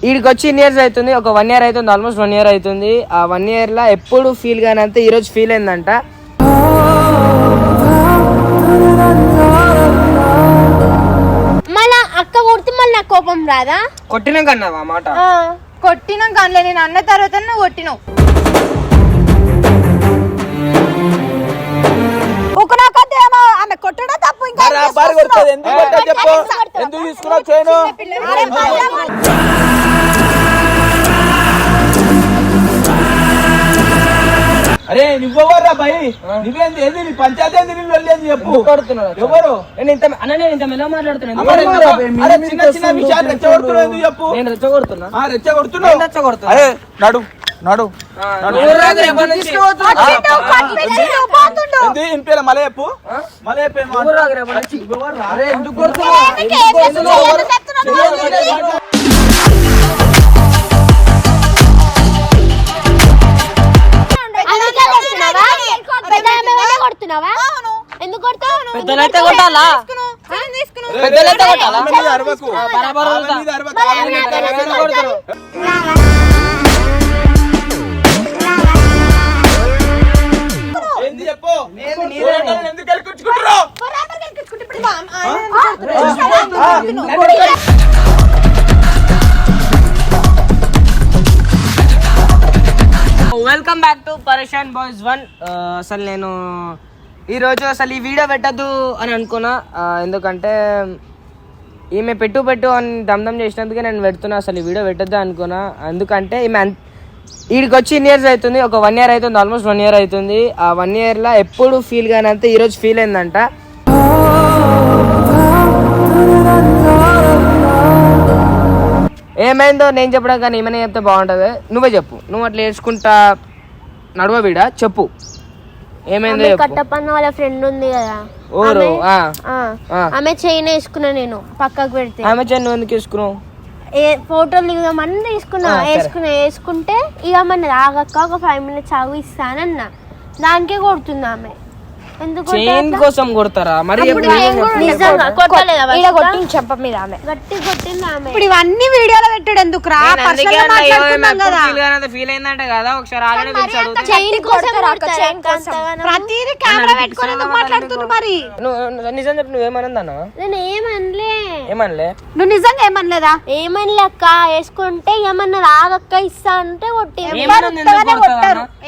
వీడికి వచ్చి ఇన్ని ఇయర్స్ అవుతుంది ఒక వన్ ఇయర్ అవుతుంది ఆల్మోస్ట్ వన్ ఇయర్ అవుతుంది. ఆ వన్ ఇయర్ లా ఎప్పుడు ఫీల్ కానంత ఈ రోజు ఫీల్ అయిందంట మళ్ళా అక్క కొడితే మళ్ళీ నాకు కోపం రాదా? కొట్టినాక అన్నావా మాట? ఆ, కొట్టినాం కానీ నేను అన్న తర్వాత నువ్వు కొట్టినావు కొడుతుంది. ఎందుకు కొట్టా చెప్పు. ఎందుకు తీసుకున్నావు చేయను? అరే నువ్వెవర్రా భయ్? నువ్వేంది? ఏంది? నీ పంచాయతీ ఏంది? నీ లొల్లి ఏంది? చెప్పు. కొడుతున్నాడు ఎవరు? నేను ఇంత అన్న నేను ఇంత మెల్ల మాట్లాడుతున్నాను? అరే చిన్న చిన్న విషయాలు రెచ్చగొడుతున్నావు. ఎందుకు చెప్పు నేను రెచ్చగొడుతున్నా ఆ రెచ్చగొడుతున్నావు నేను రెచ్చగొడుతున్నా. అరే నడు. నడు. ఇంపేల మలే చెప్పు. మలే చెప్పు ఏమో. నువ్వు రాదు రేపటి నుంచి. అరే ఎందుకు కొడుతున్నావు? ఎందుకు కొడతావు పెద్దలైతే కొట్టాలా? పెద్దలైతే కొట్టాలా? బరాబర్ కొడతారు? చెప్పు ఎందుకు? Welcome back to Pareshan boys one అసలు నేను ఈరోజు అసలు ఈ వీడియో పెట్టద్దు అని అనుకున్నా. ఎందుకంటే ఈమె పెట్టు పెట్టు అని దమ్దం చేసినందుకే నేను పెడుతున్నా. అసలు ఈ వీడియో పెట్టద్దు అనుకున్నా. ఎందుకంటే ఈమె వీడికి వచ్చి ఇన్ని ఇయర్స్ అవుతుంది ఒక వన్ ఇయర్ అవుతుంది ఆల్మోస్ట్ వన్ ఇయర్ అవుతుంది. ఆ వన్ ఇయర్లో ఎప్పుడు ఫీల్ కానంత ఈరోజు ఫీల్ అయిందంట ఏమైందో నేను చెప్పడం కానీ ఏమైనా చెప్తే బాగుంటుంది. నువ్వే చెప్పు. నువ్వు అట్లా వేసుకుంటా నడవ వీడ? చెప్పు. ఏమైందో చెప్పు. కట్టపన్న వాళ్ళ ఫ్రెండ్ ఉంది కదా. ఓరు. ఆమె చైన్ వేసుకున్నా నేను పక్కకు పెడితే. ఆమె నువ్వు ఎందుకు వేసుకున్నావు? ఏ ఫోటోలు దిగుదామని తీసుకున్నా. వేసుకున్నా వేసుకుంటే ఇక మన ఆగక్క ఒక ఫైవ్ మినిట్స్ ఆగు ఇస్తానన్నా దానికే కొడుతుంది ఆమె. చైన్ కోసం కొడతారా? మరి కొట్టింది? చెంప మీద ఆమె. గట్టి కొట్టింది ఆమె. ఇప్పుడు ఇవన్నీ వీడియోలో పెట్టాడు ఎందుకు రా ఫీల్ అయిందంట కదా. ఒకసారి ఆల్రెడీ. చైన్ కోసం? ప్రతిదీ కెమెరా పెట్టుకొని మాట్లాడుతున్నారు మరి? నువ్వు నువ్వు నిజం చెప్పు నువ్వేమన్నా అన్నావా నేను ఏమనలే? ఏమనలే నువ్వు నిజంగా ఏమనలేదా? ఏమనలే అక్క వేసుకుంటే ఏమన్నా ఆగక్క ఇస్తా అంటే కొట్టింది.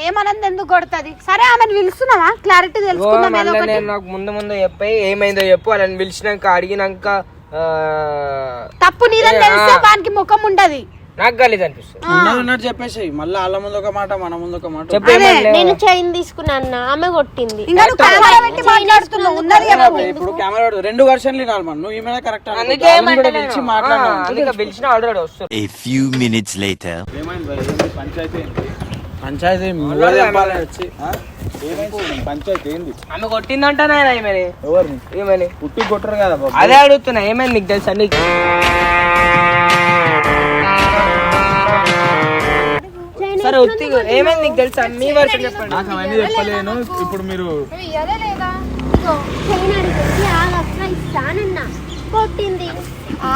ఏమన్నది ఎందుకు కొడుతుంది? సరే ఆమెను పిలుస్తున్నావా? క్లారిటీ ఏదో మళ్ళీ నేను నాకు ముందు ముందు చెప్పి ఏమైందో చెప్పు వాళ్ళని పిలిచినాక అడిగినాక తప్పు నీదని తెలిస్తే. వానికి ముఖం ఉండదు. నాకు గలీజ్ అనిపిస్తుంది ఉన్నది ఉన్నట్టు చెప్పేసి మళ్ళీ వాళ్ళ ముందు ఒక మాట మన ముందు ఒక మాట. నేను చైన్ తీసుకున్నా అన్న ఆమె కొట్టింది. ఇప్పుడు కెమెరా. రెండు వర్షన్లు వినాలి మనం. నువ్వు ఈమె కరెక్ట్. ఆ, అందుకే పిలిచిన ఆల్రెడీ few minutes later. ఏమైంది? పంచాయతీ ఏంటి? పంచాయతీ వచ్చి పంచాయతీ ఏంది? ఆమె కొట్టిందంట నాయన ఏమని ఎవరిని? ఏమని పుట్టి కొట్టరు కదా బాబు. అదే అడుగుతున్నా ఏమైంది నీకు తెలుసా నీకు? సరే ఉత్తి ఏమైంది నీకు తెలుసా? మీ వర్షం చెప్పండి. నాకు అవన్నీ చెప్పలేను. ఇప్పుడు మీరు ఇస్తానన్నా. కొట్టింది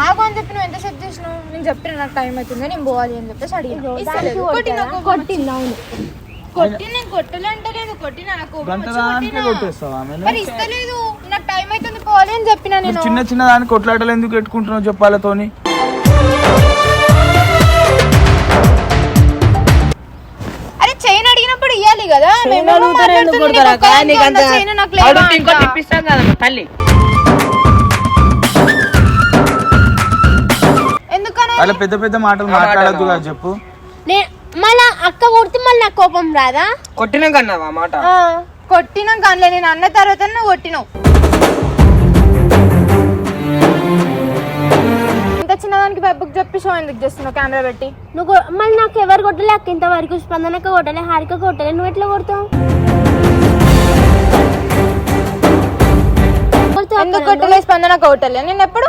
ఆగు అని చెప్పి నువ్వు ఎంత సెట్ చేసినావు? నేను చెప్పిన నాకు టైం అవుతుంది? నేను పోవాలి అని చెప్పేసి అడిగిన? కొట్టింది అవును. కొట్టి నేను కొట్టలే అంటలేదు కొట్టిన నాకు? మరి ఇస్తలేదు. నాకు టైం అవుతుంది పోవాలి అని చెప్పిన నేను. చిన్న చిన్న దానికి కొట్లాటలు ఎందుకు పెట్టుకుంటున్నావు చెప్పాలతోని? అరే చైన్ అడిగినప్పుడు ఇవ్వాలి కదా. ఎందుకు మాట్లాడుతున్నాం, నాకు లేదా అలా పెద్ద పెద్ద మాటలు మాట్లాడద్దు కదా చెప్పు. నేను మళ్ళా అక్క కొడితే మళ్ళీ నాకు కోపం రాదా? కొట్టినాక అన్నావా మాట? ఆ, కొట్టినాం కానీ నేను అన్న తర్వాత నువ్వు కొట్టినావు. ఇంత చిన్నదానికి పైపుకి చెప్పి షో ఎందుకు చేస్తున్నావు కెమెరా పెట్టి? నువ్వు మళ్ళీ నాకు ఎవరు కొట్టలే అక్క? ఇంతవరకు స్పందనక కొట్టలే హారిక కొట్టలే. నువ్వు ఎట్లా కొడతావు? ఎందుకు? కొట్టలే స్పందన కొట్టలే? నేను ఎప్పుడు?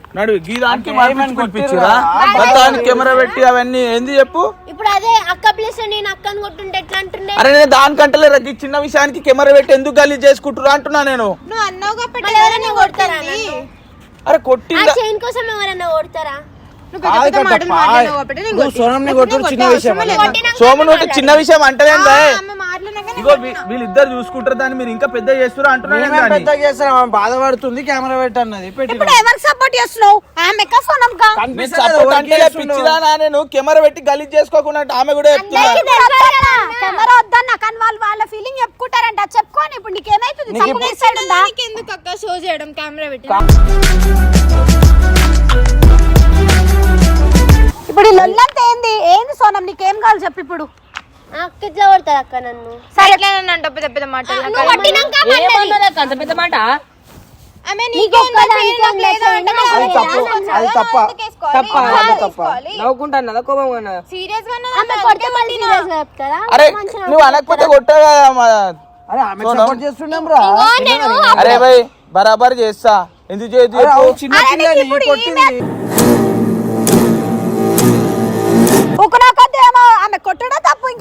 నడు, గీ దానికి మార్పించి పిలిపించిరా మొత్తానికి కెమెరా పెట్టి అవన్నీ ఏంది చెప్పు? ఇప్పుడు అదే అక్క ప్లేస్ నేను అక్కని కొట్టుంటే ఎట్లా అంటుండే? అరే నేను దానికంటే లేదు, ఈ చిన్న విషయానికి కెమెరా పెట్టి ఎందుకు గలీజ్ చేసుకుంటురా అంటున్నా నేను. నువ్వు అన్నావుగా మళ్ళీ ఎవరైనా కొడతారా? అరే ఆ కొట్టిందా చైన్ కోసం ఎవరైనా కొడతారా? సోనంని కొట్టుడు చిన్న విషయం సోము చిన్న విషయం అంటలేందా ఇగో వీళ్ళిద్దరు చూసుకుంటారు దాన్ని మీరు ఇంకా పెద్ద చేస్తురా అంటున్నా నేను మేమేం దాన్ని. పెద్ద ఆమె బాధపడుతుంది కెమెరా పెట్టన్నది పెట్టి ఇప్పుడు ఎవరికి సపోర్ట్ చేస్తున్నావు? ఆమె సోనం కా? మీరు సపోర్ట్ అంటే పిచ్చిదానా నేను? కెమెరా పెట్టి గలీజ్ చేసుకోకుండా అంటే ఆమె కూడా కెమెరా వద్దన్న కానీ వాళ్ళు వాళ్ళ ఫీలింగ్ చెప్పుకుంటారంట. చెప్పుకోని ఇప్పుడు నీకేమైతుంది ఎందుకు అక్క? షో చేయడం కెమెరా పెట్టి ఇప్పుడు ఈ లొల్లంతా ఏంది? ఏంది సోనం? నీకేం కావాలి చెప్పు ఇప్పుడు. ఆ అక్క ఎట్లా కొడతారు అక్క నన్ను. సరే. ఎట్లా నన్ను అంటావు పెద్ద పెద్ద మాటలు. నువ్వు కొట్టినాక మంటది. ఏమన్నది అక్క అంత పెద్ద మాట? ఆమె నీకు నీకు ఒక్కదానికే నాకు లేదా అంటే ఉంది. మరి అది తప్పు. అది తప్ప. తప్ప అది తప్ప. నవ్వుకుంటాను కోపం సీరియస్గా ఆమె కొడితే మళ్ళీ serious గా చెప్తారా? అరే నువ్వు అనకపోతే కొట్టావు కదా మా- అరే ఆమె సపోర్ట్ చేస్తున్నాం రా? అరే భయ్ బరాబర్ చేస్తా. ఎందుకు చేయదు చిన్న పిల్లని కొట్టింది.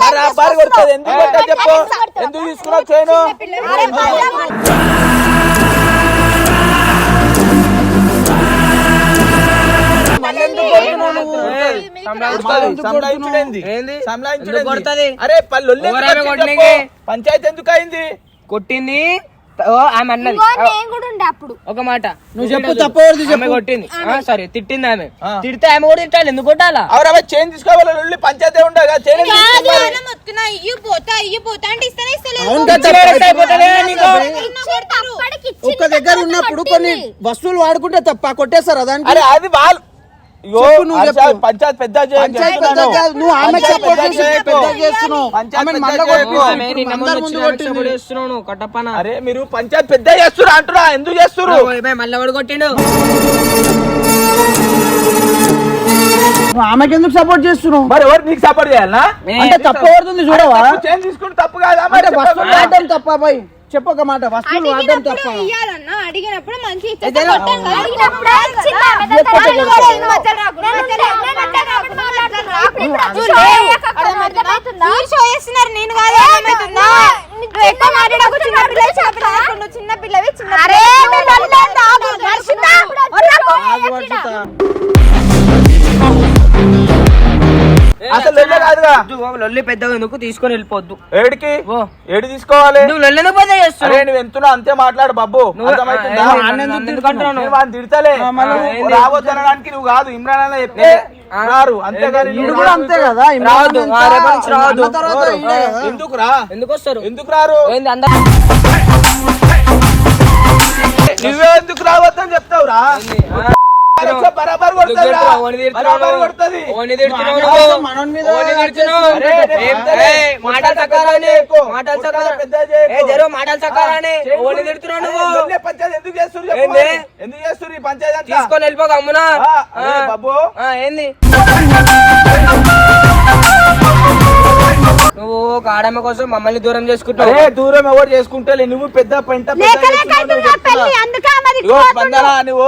బరాబర్? కొడుతుంది ఎందుకు కొట్టా చెప్పు. ఎందుకు తీసుకున్నావు చేయను అరే పళ్ళు? పంచాయతీ ఎందుకు అయింది? కొట్టింది? ఓ ఆమె అన్నది. అప్పుడు. ఒక మాట. నువ్వు చెప్పు తప్పవద్దు ఆమె కొట్టింది. సరే తిట్టింది ఆమె. తిడితే ఆమె కూడా తిట్టాలి. ఎందుకు కొట్టాలా? అవరా చైన్ తీసుకోవాలి పంచాయతీ ఉండగా ఒక్క దగ్గర. ఉన్నప్పుడు కొన్ని వస్తువులు వాడుకుంటే తప్ప కొట్టేస్తారా అరే అది వాళ్ళు పంచాయత్ పెద్ద నువ్వు ఆమె సపోర్ట్ చేసి. పెద్ద చేస్తున్నావు. కట్టప్పన. అరే మీరు పంచాయత్ పెద్ద చేస్తురా అంటున్నా. ఎందుకు చేస్తురు మళ్ళీ కొట్టిండు? ఆమెకి ఎందుకు సపోర్ట్ చేస్తున్నావు మరి ఎవరు నీకు సపోర్ట్ చేయాలనా అంటే తప్పు పడుతుంది చూడవా చైన్ తీసుకుని తప్పు కాదా మరి చెప్పు. వస్తువులు వాడడం తప్ప పోయి చెప్పొక మాట వస్తువులు వాడడం తప్ప అడిగినప్పుడు మంచి ఏదైనా- అడిగినప్పుడే ఇచ్చింది ఆమె. చెప్పు, దాని చెప్పు. తర్వాత నేను మధ్యలో రాకుండా, మధ్యలో రాకుండా, అసలు లొల్లే కాదుగా. పెద్దగా ఎందుకు? తీసుకొని వెళ్ళిపోద్దు. ఏడికి? ఏడు తీసుకోవాలి? నువ్వు లొల్లి ఎందుకు పెద్ద అరే చేస్తున్నావు నువ్వు ఎంతున్నా అంతే మాట్లాడు బాబు. అర్థమవుతుందా? తిడతలే. మళ్ళీ నువ్వు కాదు. ఇమ్రాన్ అన్న చెప్తే. రారు. నువ్వు కూడా రాదు. అంతే కదా అంతా కదా. ఎందుకు రా? ఎందుకు వస్తారు? ఎందుకు రారు? నువ్వే ఎందుకు రావద్దని చెప్తావురా? బరాబర్ కొడుతుంది మాటలు చేయకు. మాటలు. ఓని తిడుతున్నావు నువ్వు? పంచాయతీ ఎందుకు? మరి. ఎందుకు చేస్తుర్రు ఈ పంచాయతీ? తీసుకొని వెళ్ళిపోక అమ్మునా? బాబు. ఏంది? నువ్వు ఒక ఆడమ్మ కోసం మమ్మల్ని దూరం చేసుకుంటావు. దూరం ఎవరు చేసుకుంటే నువ్వు పెద్ద పెంట నువ్వు.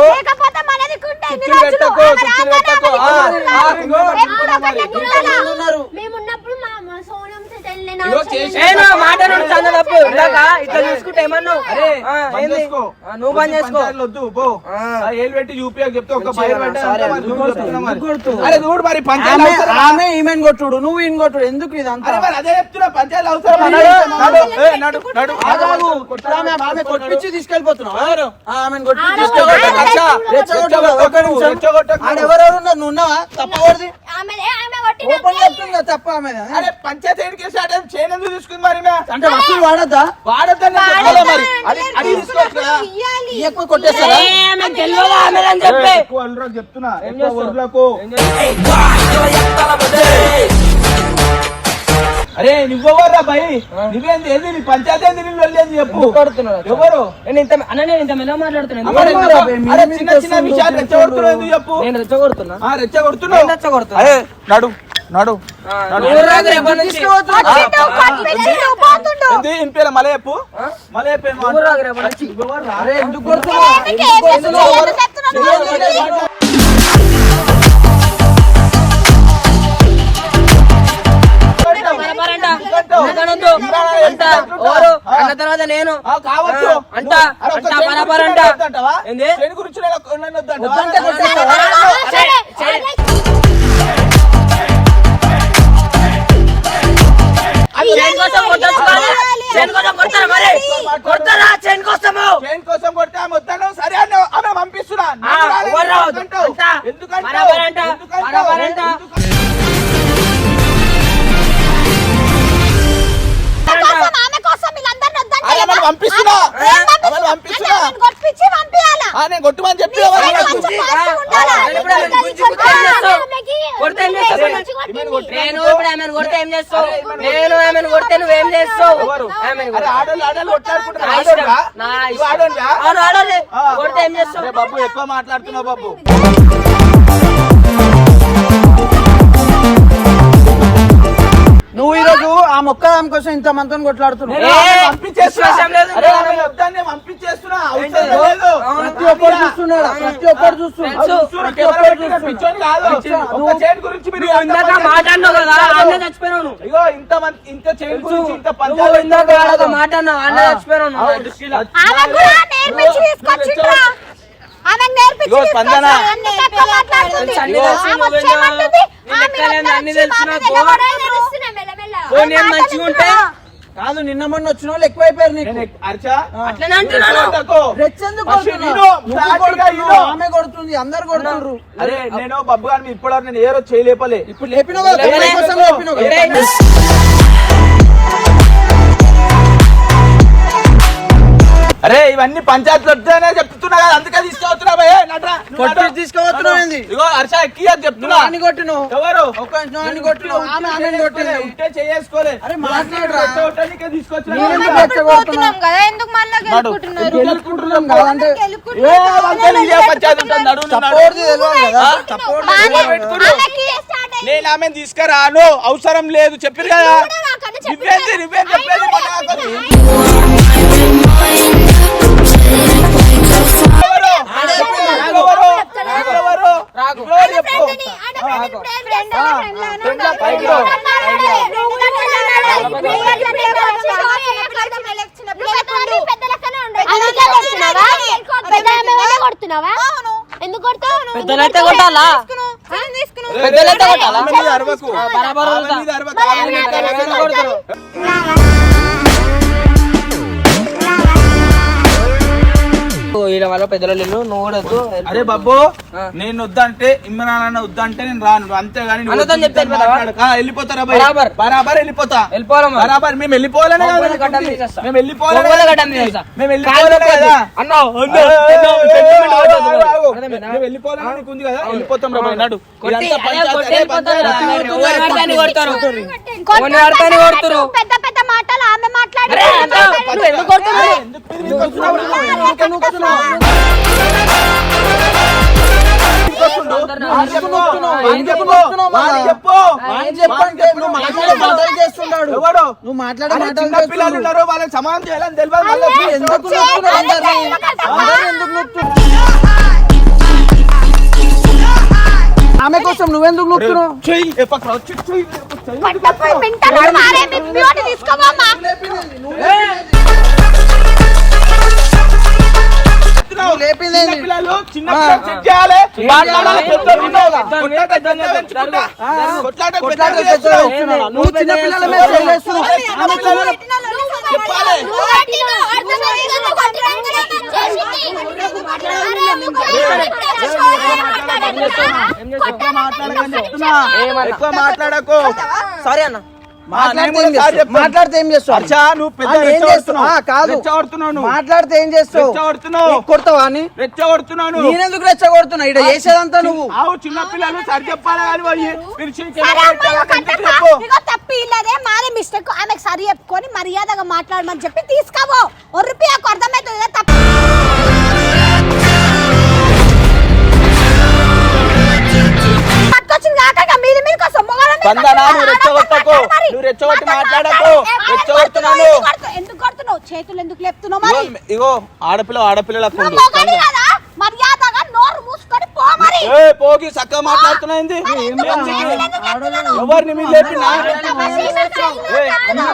ఏమన్నావు? అరే ఆ, బంద్ ఏంది? చేసుకో. ఆ, నువ్వు బంద్ చేసుకో. వద్దు పో. పెట్టి చెప్తే ఒక? అరే చూడు మరి పంచాయతీ ఆమె ఈమెన్ కొట్టుడు నువ్వు ఈయన కొట్టుడు ఎందుకు ఇదంతా? అరే మరి అదే చెప్తున్నా పంచాయతీ అవసరం కొట్టించి తీసుకెళ్ళిపోతున్నావు? ఆమెను కొట్టించి ఎవరెవరు ఉన్నారు నువ్వు ఉన్నావా? తప్పకూడదు తప్ప ఆమె అరే పంచాయతీ తీసుకుంది మరి? అంటే వస్తువులు వాడద్దా వాడొద్దని మరి? కదా ఎక్కువ కొట్టేస్తారా? చెప్తున్నా. నువ్వెవర్రా భయ్. నువ్వేంది? ఏంది? నీ పంచాయతీ ఏంది? నీ లొల్లి ఏంది? చెప్పు? ఎవరు? నేను ఇంత అన్న నేను ఇంత మెల్ల మాట్లాడుతున్నాను. చిన్న చిన్న విషయాలు రెచ్చగొడుతున్నావు ఎందుకు చెప్పు? నేను రెచ్చగొడుతున్నా. రెచ్చగొడుతున్నావు. నేను రెచ్చగొడుతున్నా. నడు నడు ఇంపేల మలే చెప్పు మలే చెప్పు అంట. అన్న తర్వాత నేను. అంట. అంట? ఏంది? గురించి ఆమెను కొడితే ఏం చేస్తావు? నేను ఆమెను కొడితే నువ్వేం చేస్తావు? ఆమెను కొడితే. ఏం చేస్తావు? బాబు ఎక్కువ మాట్లాడుతున్నావు బాబు. నువ్వు ఈ రోజు ఆ మొక్క ఆమె కోసం ఇంత మందితో కొట్లాడుతున్నావు నేను కాదు. మంచిగా ఉంటే? నిన్న మొన్న వచ్చిన వాళ్ళు ఎక్కువైపోయారు నీకు. ఆమె కొడుతుంది అందరు కొడుతున్నారు. అరే నేను బబ్బు గారిని ఇప్పటివరకు నేను ఏ రోజు చేయలేపలే. ఇప్పుడు లేపినావు అరే ఇవన్నీ పంచాయతీలు వద్దానే చెప్తున్నా కదా అందుకే కొట్టి. తీసుకుపోతున్నావు ఏంది? ఇగో హర్ష ఎక్కి అని చెప్తున్నా. ఎవరు? నిమిషం ఆని కొట్టినావు. ఆమె ఆమెను కొట్టింది. ఉంటే చేసుకోలే. అరే మాట్లాడరా. రెచ్చగొట్టడానికే తీసుకొచ్చినా. నేనెందుకు రెచ్చగొడుతున్నావు? కదా ఎందుకు మళ్ళీ గెలుపుకుంటున్నారు? గెలుచుకుంటున్నాం కాదంటే ఏ వంతెన ఇదే పంచాయతీ ఉంటుంది, నడు. సపోర్ట్ కదా సపోర్ట్. నేను ఆమె తీసుకురాను అవసరం లేదు చెప్పారు కదా. నువ్వేంది నువ్వేం చెప్పేది కొడుతున్నావా? ఎందుకు కొడతావు? పెద్దలైతే కొట్టాలా పెద్దలైతే కొట్టాలా? బరాబర్ ఆమె Yo కొడతారు. వీళ్ళ వల్ల పెద్దలు నువ్వు కూడా వద్దు. అరే బాబు. నేను వద్దంటే ఇమ్మనాన్న వద్దంటే నేను రాను అంతేగాని వెళ్ళిపోతారా? బరాబర్. బరాబర్ వెళ్ళిపోతా వెళ్ళిపోవాలా? బరాబర్ మేము వెళ్ళిపోవాలనే. మేము వెళ్ళిపోవాలనే. మేము వెళ్ళిపోవాలనే. కదా అన్నా, వెళ్ళిపోతాం రా నడు. పెద్ద పెద్ద మాటలు ఆమె ఎందుకు కొడుతున్నావు? నువ్వు ఎవడు? మాట్లాడే చిన్న పిల్లలు ఉన్నారు వాళ్ళకి సమానం చేయాలని తెలియదు ఎందుకు ఎందుకు? ఆమె కోసం నువ్వెందుకు నొక్కుతున్నావు చెయ్యి, చెప్తున్నావు. పిల్లలు చిన్న పిల్లలు చెక్ చేయాలి మాట్లాడాలి. కొట్లాట. కొట్లాట. నువ్వు చిన్న పిల్లల మీద చెప్పాలి. ఎక్కువ మాట్లాడకు సారీ అన్న మాట్లాడితే ఏం చేస్తావు? మాట్లాడితే ఏం చేస్తావు? కొడతావా అని? రెచ్చగొడుతున్నావు నువ్వు. నేనెందుకు రెచ్చగొడుతున్నా? ఇక్కడ చేసేదంతా నువ్వు. ఆవు చిన్న పిల్లలు సరి చెప్పాలి తప్పి ఇల్లదే. మాదే మిస్టేక్ ఆమెకు సరి చెప్పుకొని మర్యాదగా మాట్లాడమని చెప్పి తీసుకోవో ఒర్రిపి నాకు అర్థమవుతుంది తప్ప. పట్టుకొచ్చింది కాక పందా నువ్వు రెచ్చగొట్టకు. నువ్వు రెచ్చగొట్టి మాట్లాడకు. రెచ్చగొడుతున్నాను. ఎందుకు కొడుతున్నావు? చేతులు ఎందుకు లేపుతున్నావు మరి? ఇగో- ఆడపిల్ల ఆడపిల్లలకు నువ్వు ఉండు. మొగడి కదా. మర్యాదగా నోరు మూసుకొని పో మరి. ఏ పోగి చక్కగా మాట్లాడుతున్నాయింది ఎవరిని మీరు లేపినా?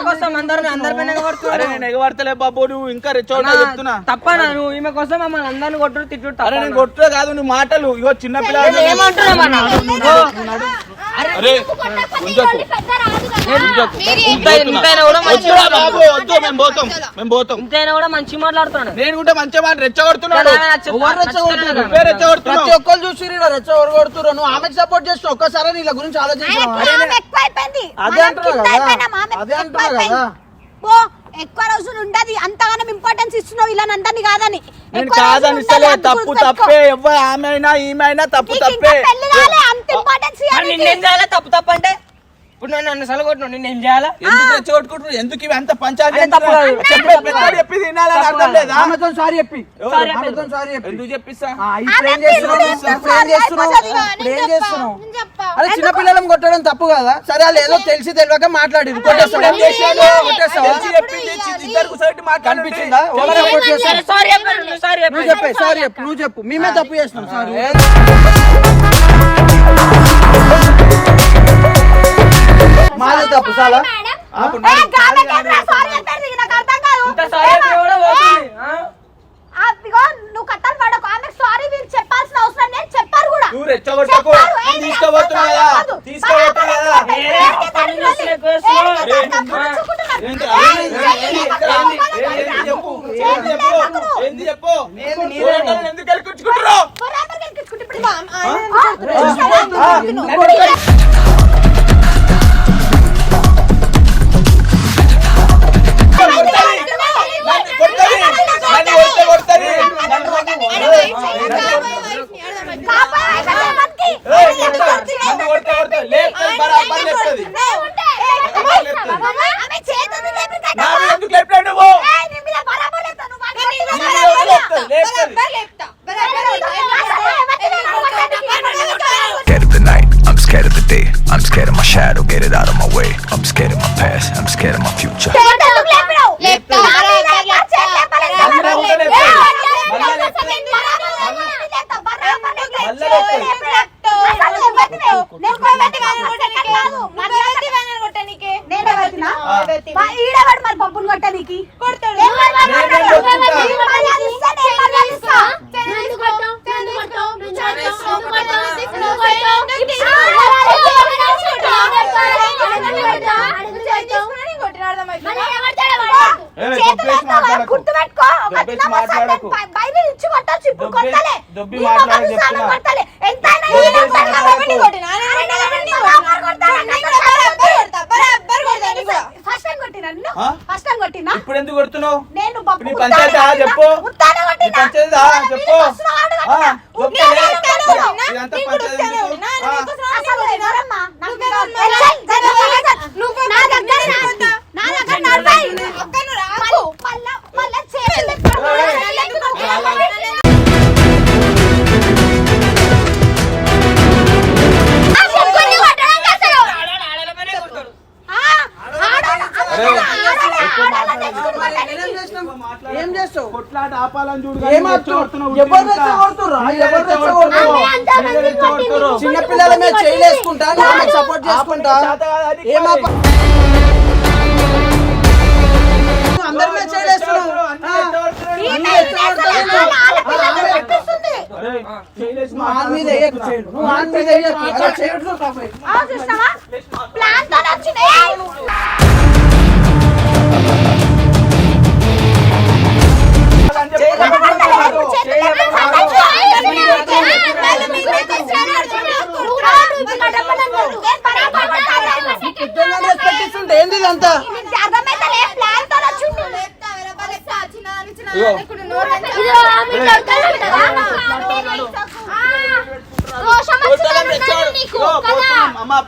కోసం అందరిని అందరి పైన అరే కొడుతున్నాడు నేను ఎగబడతలే బాబు నువ్వు ఇంకా రెచ్చగొట్టా చెప్తున్నా. తప్పనా నువ్వు? ఈమె కోసం మమ్మల్ని అందరిని కొట్టుడు తిట్టుడు అరే? నేను కొట్టుడే కాదు నువ్వు మాటలు. ఇగో చిన్న పిల్లలు? అరే మంచి వద్దురా బాబు వద్దు మేము పోతాం. మేము పోతాం. ఇంతైనా కూడా మంచి మాట్లాడుతున్నాడు. నేను కూడా మంచిగా మాట రెచ్చగొడుతున్నాడు. రెచ్చగొడుతున్నారు? ప్రతి ఒక్కరు చూసి రెచ్చ కొడుతున్నారు నువ్వు ఆమెకి సపోర్ట్ చేస్తావు ఒక్కసారి గురించి ఆలోచించావా అదే అంటున్నా కింద అదే అంటున్నా ఎక్కువైపోయింది. కదా. పో. ఎక్కువ రోజులు ఉండదు. అంతగానం ఇంపార్టెన్స్ ఇస్తున్నావు ఇలా నందని కాదని. నేను కాదని ఇస్తలే. తప్పు. తప్పే. ఎవ్వరు ఆమె అయినా ఈమె అయినా తప్పు తప్పే. పెళ్ళి కాలే, అంత ఇంపార్టెన్స్ మరి నిన్నేం చేయాలా? తప్పు తప్పు అంటే ఇప్పుడు నన్ను నన్ను సలగొట్టినావు నిన్నేం చేయాలా? ఎందుకు ఎందుకు ఇవి అంత పంచాయతీ. చెప్పే అర్థం లేదా? ఆమెతో సారీ చెప్పి. సారీ ఆమెతో సారీ చెప్పి. ఎందుకు చెప్పిస్తా? ఆ, ఇప్పుడు ఏం చేస్తున్నావు ఇప్పుడు ఏం చేస్తున్నావు ఇప్పుడు ఏం చేస్తున్నావు అరే చిన్న పిల్లలం కొట్టడం తప్పు కదా? సరే వాళ్ళు ఏదో తెలిసి తెలియక మాట్లాడి. కనిపించిందా? నువ్వు చెప్పే సారీ చెప్పు నువ్వు చెప్పు. మేమే తప్పు చేస్తున్నాం సారీ. ఆ? ఆ, ఇదిగో నువ్వు కథలు పడకు. ఆమెకు సారీ వీళ్ళు చెప్పాల్సిన అవసరం లేదు చెప్పారు కూడా. నువ్వు రెచ్చగొట్టకు. చెప్పారు. ఏ, నేను తీసుకోబోతున్నా కదా. కాదు. తీసుకోబోతున్నా కదా ఏ, ఏ, పని చేస్తున్న scared of my future. ఇప్పుడు ఎందుకు కొడుతున్నావు? నీ పంచాయతీ? చెప్పు. పంచాయతీ చెప్పు. నీళ్ళు వస్తున్నా ఆపాలని చూడు ఏం ఆపుతున్నావు? ఎవరు రెచ్చగొడుతుర్రా? ఎవరు రెచ్చగొడుతుర్రు? చిన్న పిల్లల మీద చేయలేసుకుంటా? సపోర్ట్ చేసుకుంటా అందరి మీద చేయలేస్తున్నావు ఈమె రెచ్చగొడతావు. ఆడపిల్ల ఏంది ఇదంతా అర్థమైతలే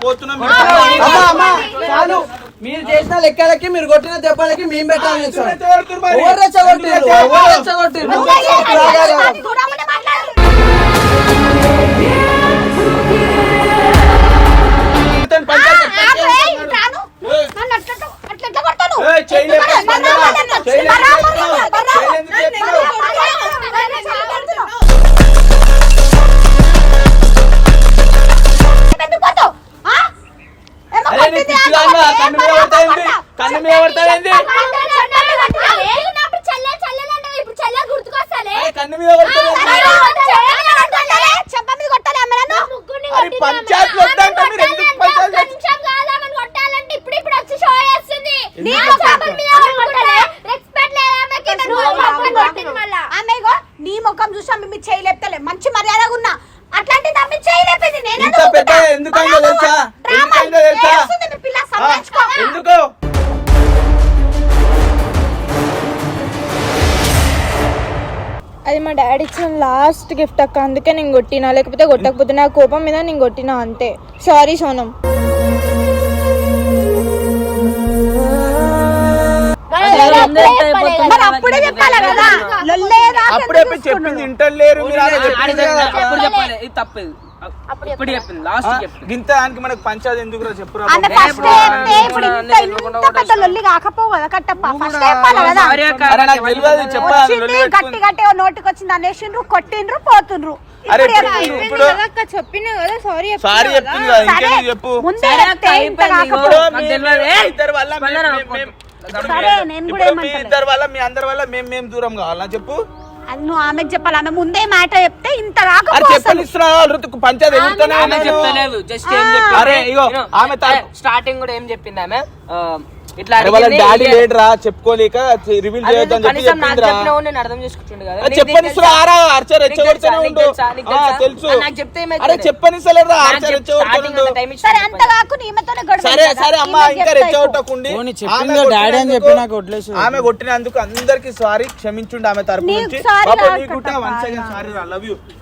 పోతున్నాం అమ్మా అమ్మా చాలు మీరు చేసిన లెక్కలకి మీరు కొట్టిన దెబ్బలకి మేము పెట్టాలి కన్ను మీద పడతాయింది కన్ను మీద పడతాయింది అది మా డాడీ ఇచ్చిన లాస్ట్ గిఫ్ట్ అక్క అందుకే నేను కొట్టినా. లేకపోతే కొట్టకపోతే నా కోపం మీద నేను కొట్టినా అంతే. సారీ సోనం. మరి అప్పుడే చెప్పాలి కదా? అప్పుడే చెప్పింది చెప్పాలి. ఇది తప్పేది. ఇప్పుడు చెప్పింది లాస్ట్ చెప్పింది దానికి మనకు పంచాయతీ ఎందుకు చెప్పురా ఆమె బాబు. ఫస్ట్ చెప్తే ఇప్పుడు ఇంత ఇంత పెద్ద లొల్లి కాకపోవు కదా కట్టప్ప ఫస్ట్ చెప్పాలి కదా సారీ అక్క. అరే నాకు తెలియదు చెప్పాలి వచ్చింది లొల్లి గట్టి. గట్టి నోటికి వచ్చింది అనేసిండ్రు కొట్టిండ్రు పోతుండ్రు అరే ఇప్పుడు చెప్పినా కదా సారీ చెప్పింది కదా ఇంకేం చెప్పు ముందే ఇంత. కాకపోవు. ఇద్దరి వల్ల మీ అందరి వల్ల మేము మేము దూరం కావాలా చెప్పు అది నువ్వు ఆమెకు చెప్పాలి. ఆమె ముందే మాట చెప్తే ఇంత అరే కాకపోవు చెప్పని ఋతుకు పంచాయతీ ఎదుగుతూనే ఆమె ఉన్నాను. చెప్తలేదు. జస్ట్ ఏం అరే, చెప్పింది ఇగో, ఆమె తా- స్టార్టింగ్ కూడా ఏం చెప్పింది ఆమె? ఆ, ఇట్లా వాళ్ళ డాడీ లేడురా చెప్పుకోలేక రివీల్ చెప్పి చెప్పిందిరా. నేను అర్థం చేసుకుంటుండే కదా? ఆరా ఆర్చర్ రెచ్చగొడుతూనే? ఉండు. తెలుసా? నీకు చెప్తే? అరే ఆర్చర్ రెచ్చగొడుతుండు సరే ఇచ్చిన అంత కాకుండా ఈమెతోనే గొడవ సరే కదా. సరే అమ్మా ఇంకా రెచ్చగొట్టకుండి డాడీ అని చెప్పి నాకు ఆమె కొట్టినందుకు అందరికి సారీ క్షమించుండి ఆమె తరపు నుంచి. పాపం నీకు రా లవ్ యూ